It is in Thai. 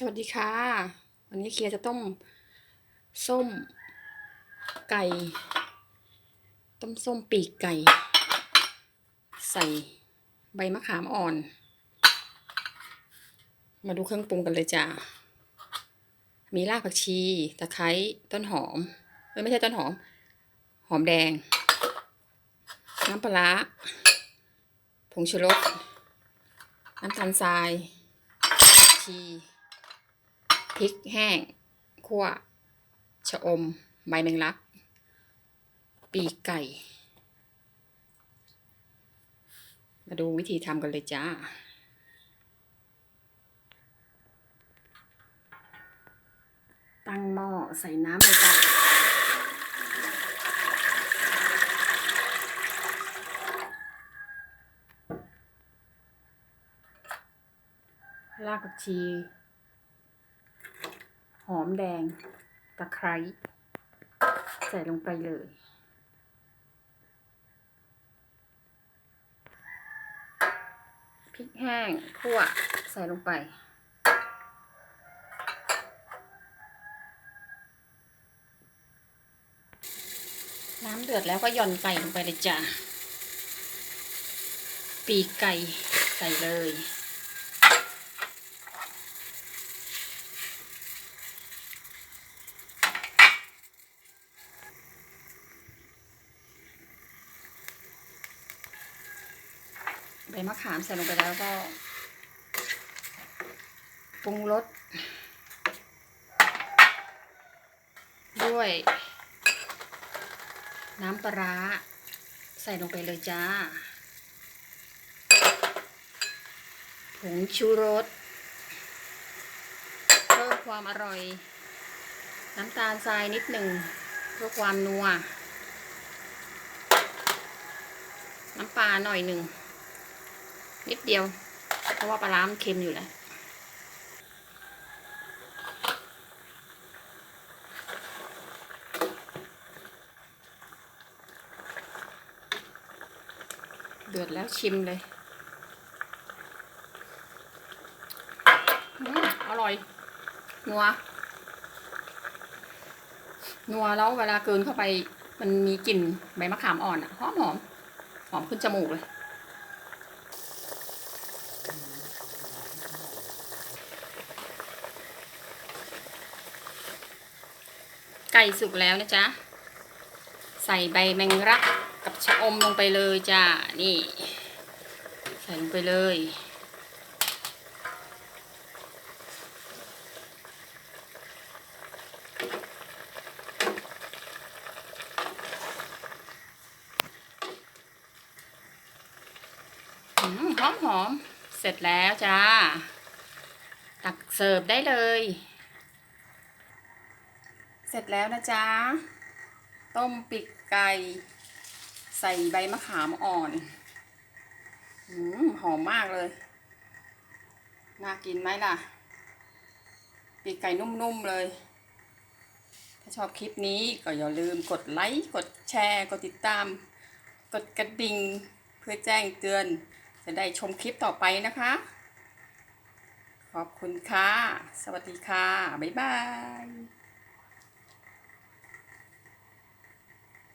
สวัสดีค่ะ วันนี้เคียร์จะต้มส้มไก่ ต้มส้มปีกไก่ ใส่ใบมะขามอ่อน มาดูเครื่องปรุงกันเลยจ้ามีรากผักชี ตะไคร้ต้นหอมเอ้ยไม่ใช่ต้นหอม หอมแดง น้ำปลาร้าผงชูรสน้ำตาลทรายผักชี พริกแห้งขั่วชะอม ใบแมงลัก ปีกไก่ มาดูวิธีทำกันเลยจ้าตั้งหม้อใส่น้ำลงไปรากผักชี หอมแดง ตะไคร้ ใส่ลงไปเลย พริกแห้งคั่วใส่ลงไป น้ำเดือดแล้วก็หย่อนไก่ลงไปเลยจ้ะ ปีกไก่ใส่เลย บมะขามใส่ลงไปแล้วก็ปรุงรสด้วย น้ำปลาร้าใส่ลงไปเลยจ้า ผงชูรสเพิ่มความอร่อย น้ำตาลทรายนิดหนึ่งเพื่อความนัวน้ำปลาหน่อยหนึ่ง นิดเดียว เพราะว่าปลาร้ามันเค็มอยู่แล้วเดือดแล้วชิมเลยอร่อย นัว นัวแล้วเวลาเกินเข้าไป มันมีกลิ่นใบมะขามอ่อนอะหอมหอมหอมขึ้นจมูกเลย ไก่สุกแล้วนะจ๊ะ ใส่ใบแมงรักกับชะอมลงไปเลยจ้า นี่ ใส่ลงไปเลย หอมหอม เสร็จแล้วจ้า ตักเสิร์ฟได้เลย เสร็จแล้วนะจ๊ะ ต้มปีกไก่ ใส่ใบมะขามอ่อนอืมหอมมากเลย น่ากินไหมล่ะ ปีกไก่นุ่มๆเลย ถ้าชอบคลิปนี้ก็อย่าลืมกดไลค์ กดแชร์ กดติดตาม กดกระดิ่งเพื่อแจ้งเตือน จะได้ชมคลิปต่อไปนะคะ ขอบคุณค่ะ สวัสดีค่ะ บ๊ายบาย